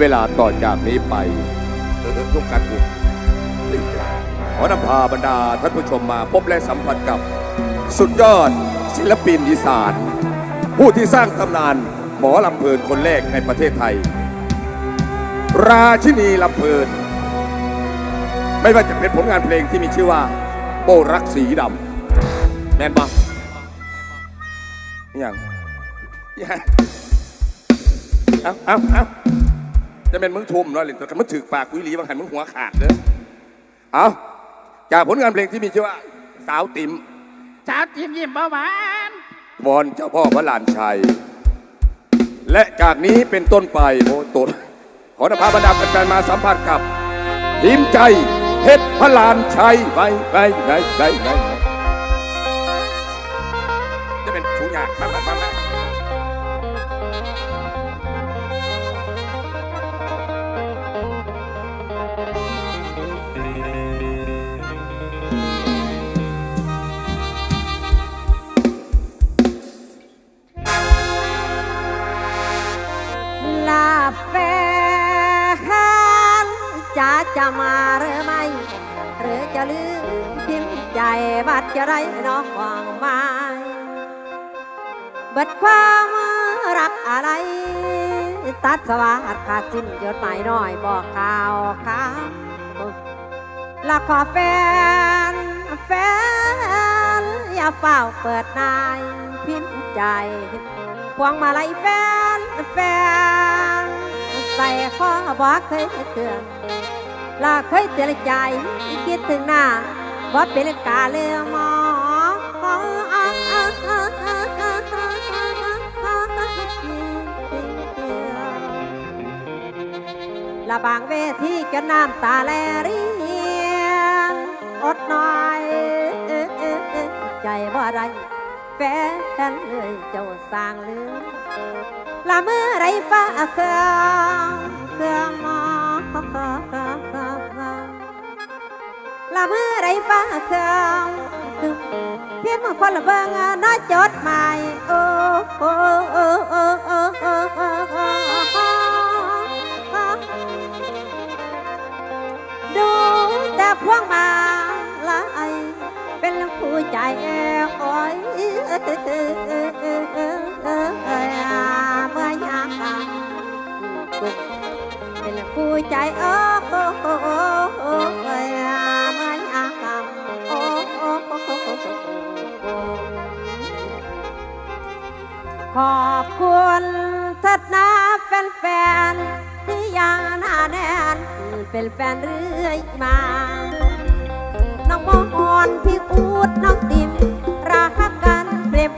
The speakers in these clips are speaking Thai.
เวลาต่อจากนี้ไปเออทุกการบุกขอนำพาบรรดาท่านผู้ชมมาพบและสัมผัสกับ สุดยอดศิลปินอีสาน ผู้ที่สร้างตำนานหมอลำเพลินคนแรกในประเทศไทย ราชินีลำเพลิน ไม่ว่าจะเป็นผลงานเพลงที่มีชื่อว่าโบรักสีดำแม่นปะอย่างอย่างเอาเอาเอา จะเป็นมึงทุ่มเนาะเลยแต่มันถือปากกุยหลีบางหันมึงหัวขาดเด้อเอาจากผลงานเพลงที่มีชื่อว่า สาวติ๋มสาวจิ้มยิ้มเบาหวานวอนเจ้าพ่อพระลานชัย และจากนี้เป็นต้นไปโอ้ตดขอนำพาบรรดาแฟนๆมาสัมผัสกับทีมใจเพชรพระลานชัยไปไปไปไปไป มาหรือไม่ หรือจะลืมพิมพ์ใจบัดจะไรน้องวางไม้บิดความรักอะไร ตัดสวัสดขาดสิ้นยศหมายน้อยบอกข่าวข่าวลักขอแฟน แฟน อย่าเฝ้าเปิดนายพิมพ์ใจพวงมาลัยแฟน แฟน ใส่ข้อบอกเคยเตือน ลาเคยเตือนใจคิดถึงหน้าว่าเป็นกาเลือมอละบางเวทีจะน้ำตาแลเรียอดน่อยใจว่าไรแฟนเลยเจ้าสร้างเรื่องละเมื่อไรฟ้าเครื่องเครื่องมอ ละเมื่อไรฟ้าเครื่องเพียงมาคนละเบิงน้อยจดหมายโอ้โอ้โอ้โอ้โอ้โอ้โอ้ดูแต่พวงมาลายเป็นผู้ใจอ้อยเมื่อยามเป็นผู้ใจโอ้ ขอบคุณทัดนาแฟนๆที่ยังหน้าแน่นเป็นแฟนเรื่อยมา น้องมอนพี่อูดน้องติมรักกันเปรียบ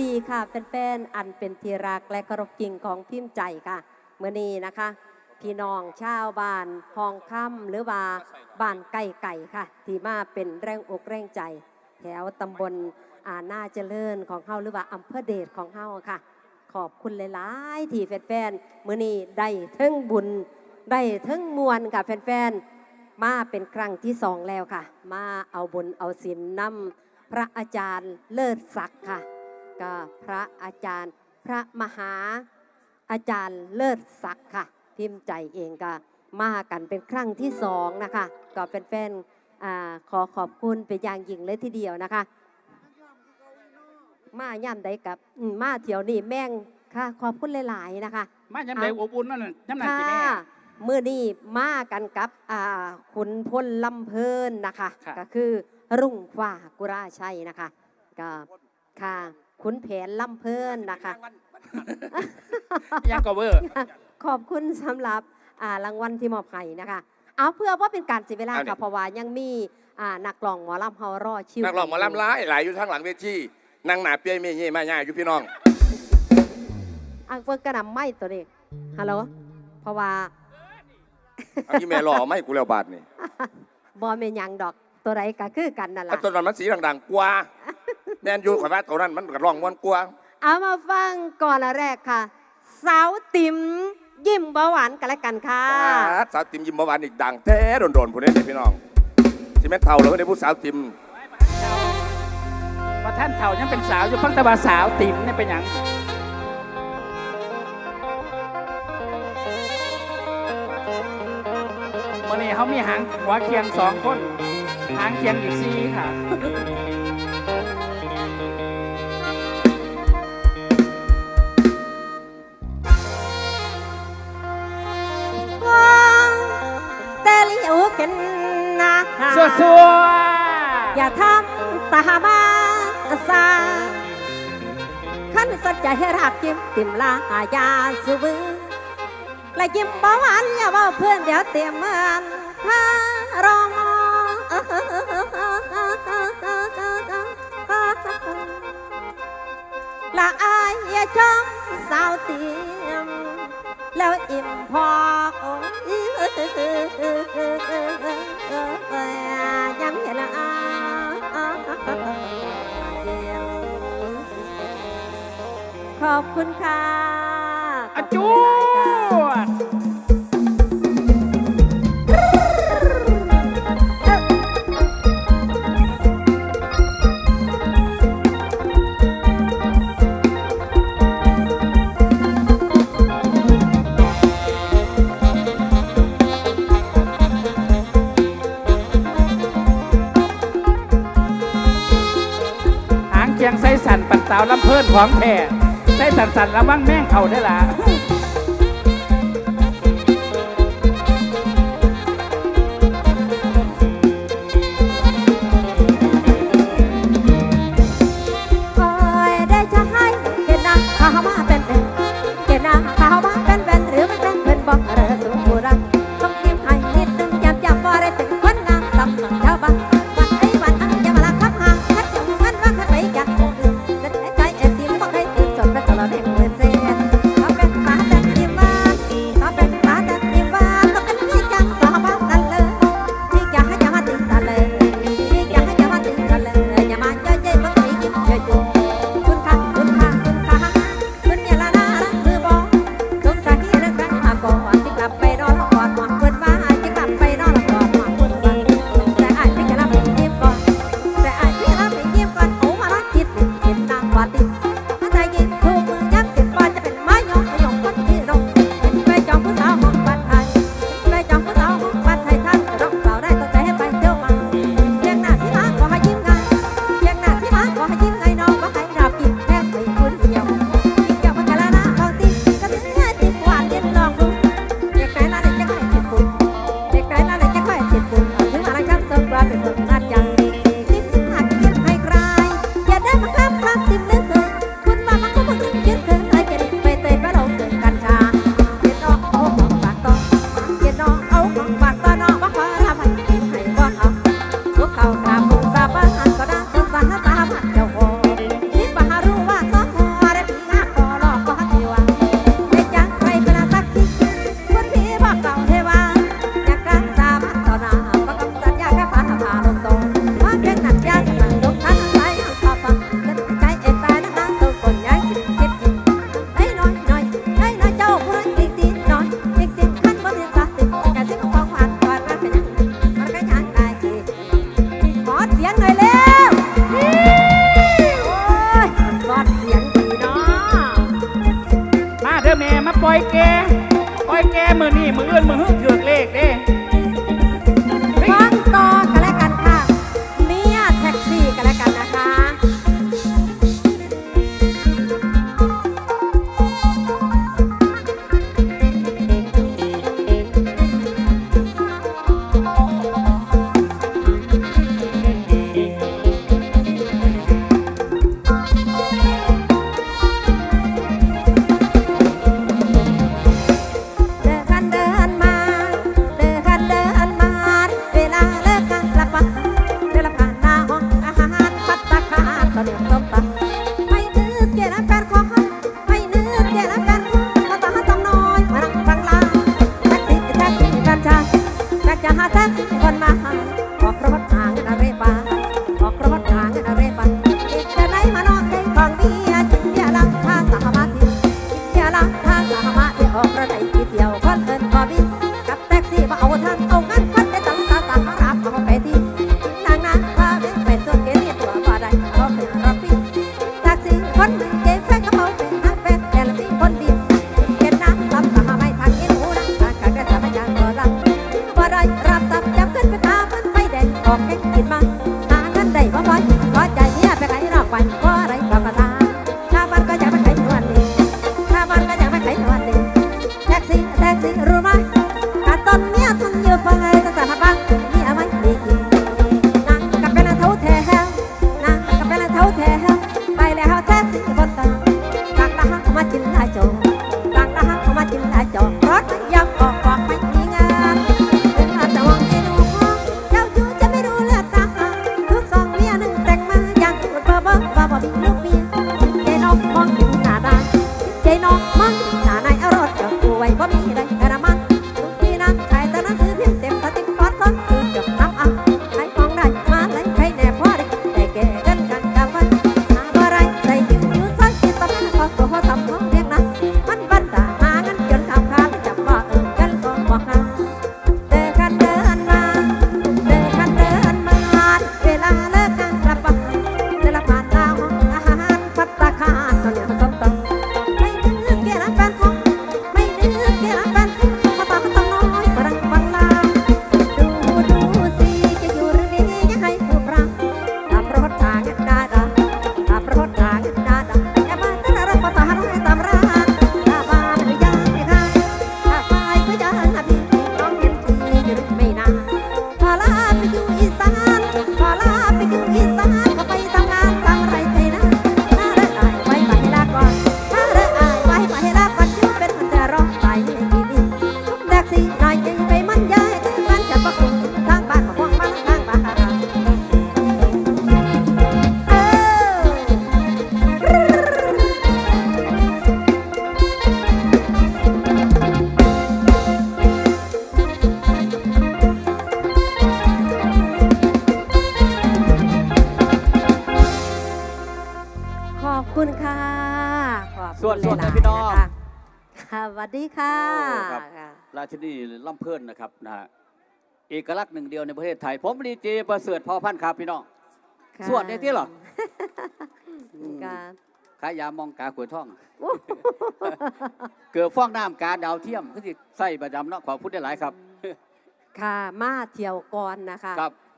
ดีค่ะแฟนๆ อันเป็นที่รักและเคารพจริงของพิมพ์ใจค่ะเมื่อนี้นะคะ พี่น้องชาวบ้านห้องค่ำหรือว่าบ้านไก่ไก่ค่ะ ที่มาเป็นแรงอกแรงใจ แถวตำบลอาหน้าเจริญของเฮาหรือว่าอำเภอเดชของเฮาค่ะ ขอบคุณหลายๆ ที่แฟนๆเมื้อนี้ได้ทั้งบุญได้ทั้งมวลค่ะแฟนๆมาเป็นครั้งที่สองแล้วค่ะ มาเอาบุญเอาศีลนำพระอาจารย์เลิศศักดิ์ค่ะ ก็พระอาจารย์ พระมหาอาจารย์เลิศศักดิ์ค่ะ พิมพ์ใจเองก็มากันเป็นครั้งที่สองนะคะ ก็เป็นแฟนๆอ่าขอขอบคุณเป็นอย่างยิ่งเลยทีเดียวนะคะ มาย่ำใดกับอืมมาเที่ยวนี่แม่งค่ะ ขอบคุณหลาย ๆ นะคะ มาย้ำใดอบอุ่นนั่นน่ะย้ำนั่นสิแม่ค่ะเมื่อนี้มากันกับอ่าขุนพลลำเพลินนะคะค่ะก็คือรุ่งฟ้ากุราชัยนะคะก็ค่ะ ขุนแผนลำเพลินนะคะ ยังก็เวอร์ขอบคุณสำหรับอ่ารางวัลที่มอบให้นะคะ เอาเพื่อว่าเป็นการเสียเวลาเอาดิ ค่ะเพราะว่ายังมีอ่านักร้องหมอลำเฮารอชิวนักร้องหมอลำร้ายหลายอยู่ทางหลังเวทีนั่งหนาเปียเมียเย่มาย่าอยู่พี่น้องอังเพิ่งกระนำไม่ตัวนี้ฮัลโหลเพราะว่า เอาที่แม่รอไม่กูแล้วบาทนี่บอเมนหยังดอกตัวใดก็คือกันนั่นแหอันละต้นนั้นมันสีดังๆกว่า แม่นอยู่ขอยว่าตัวนั้นมันก็ร้องม่วนกว่าเอามาฟังก่อนละแรกค่ะ สาวติ๋มยิ้มเบาหวานกันแล้วกันค่ะสาวติมยิ้มเมื่อวานอีกดังแท้โดนๆผู้นี้พี่น้องที่แม่นเท่าแล้วก็ได้ผู้สาวติมว่าท่านเฒ่ายังเป็นสาวอยู่พังตะบาสาวติ๋มนี่เป็นหยังวันนี้เขามีหางหัวเคียงสองคน หางเคียงอีกสี่ค่ะ นหน้าสัวสัวอย่าทำตามาสาขันสัจจะให้รักยิ้มติมลายาสุบือและยิ้มเบาหวานอย่าว่าเพื่อนเดี๋ยวเตรียมเมือนพารองละอายอย่าจ้องสาวเตรียม แล้วอิ่มพอโอ้ยยังเห็นอาขอบคุณค่ะอจูด สาวลำเพิ่นของแท้ไส้สันสันระวังแม่งเขาได้ละ Kalman, huh? วดสวดนะพี่น้องค่ะสวัสดีค่ะราชินีล่ำเพื่อนนะครับนะฮะเอกลักษณ์หนึ่งเดียวในประเทศไทย ผมดีเจประเสริฐพอพันครับพี่น้องสวดได้ที่หรอการขายามองกาขวยท่อง เกือบฟ้องน้ำกาดาวเทียมก็สิใส่ประจำเนาะขอพูดได้หลายครับ ค่ะมาเที่ยวก่อนนะคะ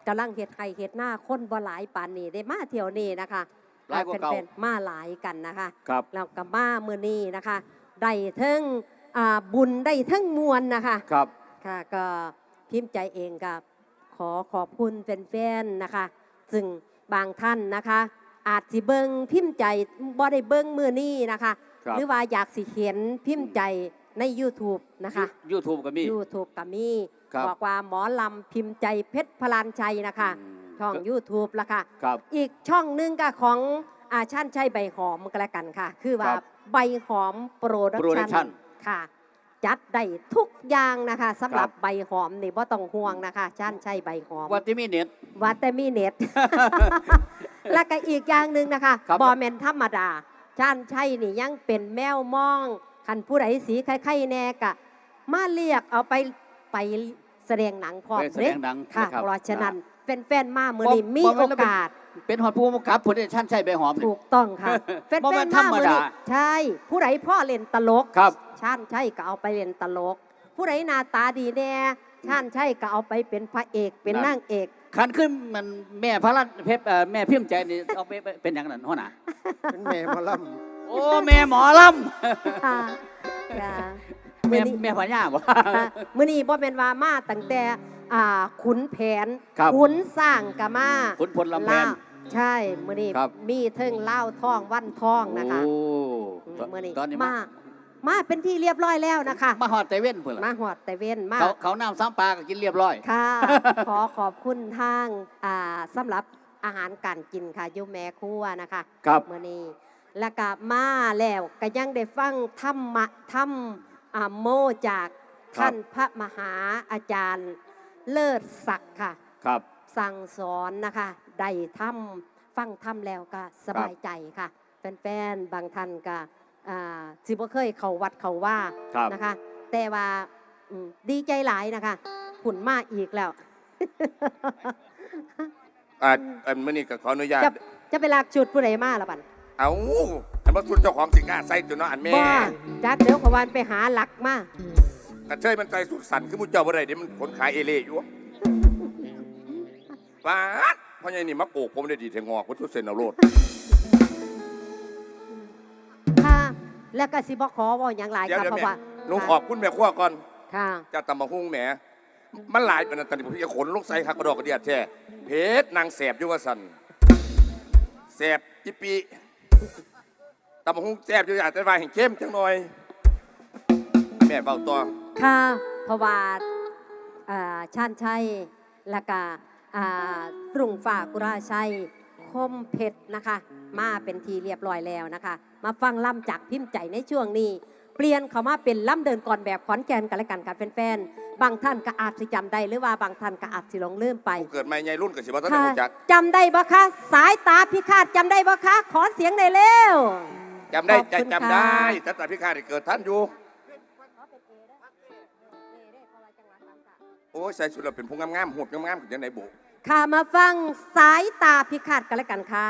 กำลังเห็ดไข่เห็ดหน้าคนบ่หลายปานนี่ได้มาเที่ยวนี่นะคะ หลายกว่าเก่า แฟนๆมาหลายกันนะคะ ครับ เรากับมาเมื่อนี้นะคะ ได้ทั้งบุญได้ทั้งมวลนะคะ ครับ ค่ะก็พิมพ์ใจเองกับขอขอบคุณแฟนๆนะคะ ซึ่งบางท่านนะคะ อาจสิเบิงพิมพ์ใจบ่ได้เบิงมือนี้นะคะ ครหรือว่าอยากสิเขียนพิมพ์ใจใน YouTube นะคะ ยูทูบก็มี YouTube ก็มีคบอกว่าหมอลำพิมพ์ใจเพชรพลานชัยนะคะ ช่อง YouTube ละค่ะ ครับ อีกช่องหนึงก็ของอาชันใช่ใบหอมก็แล้วกันค่ะ คือว่าบใบหอมโปรดักชั่นค่ะ จัดได้ทุกอย่างนะคะสำหรับใบหอมนี่บ่ต้องห่วงนะคะชันใช่ใบหอม วัตติมิเน็ต วัตแต่มีเน็ต และก็อีกอย่างหนึ่งนะคะครับ บอแมนธรรมดาชานชัยนี่ยังเป็นแมวมอง คันผู้ใดสีไข่ๆแน่กะ มาเรียกเอาไปไปแสดงหนังพรอเไปแสดงหนังค่ะ นะครับเพราะฉะนั้น แฟนๆมาเมื่อนี้มีโอกาส เป็นหอดผู้กำกับผลเดชันใช่ใบหอม ถูกต้องค่ะแฟนๆมาเมื่อนี้ใช่ ผู้ใดพ่อเล่นตลกครับชันใช่ก็เอาไปเล่นตลก ผู้ใดหน้าตาดีแน่ชันใช่ก็เอาไปเป็นพระเอกเป็นนางเอกขันขึ้นมันแม่พระรัตเพชรแม่พิมพ์ใจนี่เอาไปเป็นอย่างนั้นหัวหน้าเป็นแม่หมอลำโอ้แม่หมอลำแม่แม่พญาบ่เมื่อนี้บ่เป็นวามาตั้งแต่ อ่าขุนแผนครับขุนสร้างก็มาขุนพลลำแพนล่าใช่มื้อนี้ครับ มีเทิงเล่าวท่องวันท่องนะคะโอ้อืมตอนมื้อนี้ตอนนี้มามาเป็นที่เรียบร้อยแล้วนะคะ มาฮอดแต่เว้นพุ่นมาล่ะหอดแต่เว้นมาเขาเขาน้ำซ้ำปลาก็กินเรียบร้อย ค่ะ ขอขอบคุณทางอ่าสำหรับอาหารการกินค่ะอยุแม่ครัวนะคะครับ มื่อนี้แล้วก็มาแล้วก็ยังได้ฟังธรรมะธรรมอ่าโมจากท่านพระมหาอาจารย์ เลิศศักดิ์ค่ะ ครับ สั่งสอนนะคะได้ทำฟังทำแล้วก็สบายใจค่ะ แฟนๆบางท่านก็อ่าสิบ่เคยเขาวัดเขาว่าครับนะคะ แต่ว่าอืมดีใจหลายนะคะขุนมาอีกแล้วอ่าอันมื่อนี้ก็ขออนุญาต จะจะไปลากจุดผู้ใดมาละบันเอาอันว่าคุณเจ้าของสิงค้าใส่ตัวเนาะอันแม่บ่จักเดี๋ยวขวานไปหาหลักมา กระเทยมันใจสุดสันคือมุเจ้าบ่ได้เดี๋ยวมันขนขายเอเล่อยู่ป้าดเพราะไงนี่มาโปกผมได้ดีเทงอกวัตถุเซนเอาโรดค่ะ แล้วก็สิบ่ขอเว่าอย่างหลายเดี๋ยวค่ะเดี๋ยวเพราะแม่ว่าหนูขอบคุณแม่ครัวก่อนค่ะ จะตำมาหุ้งแหมมันหลายเป็นอันตรายผมจะขนลงใส่คักกระดอกกระเดียดแท้เพชรนางแสบอยู่ว่าสันแสบจิปีตำมาหุ้งแสบอยู่อยากจะวายแห่งเข้มจังหน่อย แม่เบาตัว ค่ะเพราะว่าอ่าชาญชัยแล้วก็อ่ากรุงฝากกุราชัยคมเพชรนะคะ มาเป็นทีเรียบร้อยแล้วนะคะ มาฟังล่ำจากพิมพ์ใจในช่วงนี้ เปลี่ยนเขามาเป็นล่ำเดินก่อนแบบขอนแก่นกันและกันค่ะแฟนๆบางท่านก็อาจสิจำได้หรือว่าบางท่านก็อาจสิหลงลืมไป เกิดใหม่ใหญ่รุ่นกับสิบวัฒนธรรค่ะมจักจำได้บ่คะสายตาพิฆาตจำได้บ่คะขอเสียงหน่อยเร็วจำได้ขอบใจคุณจำได้ค่ะแต่แต่พิฆาตเกิดท่านอยู่ อ้ยใส่ชุดเราเป็นผู้งามๆหดงามๆอย่างไหนบุ ค่ะมาฟังสายตาพิฆาตกันแล้วกันค่ะ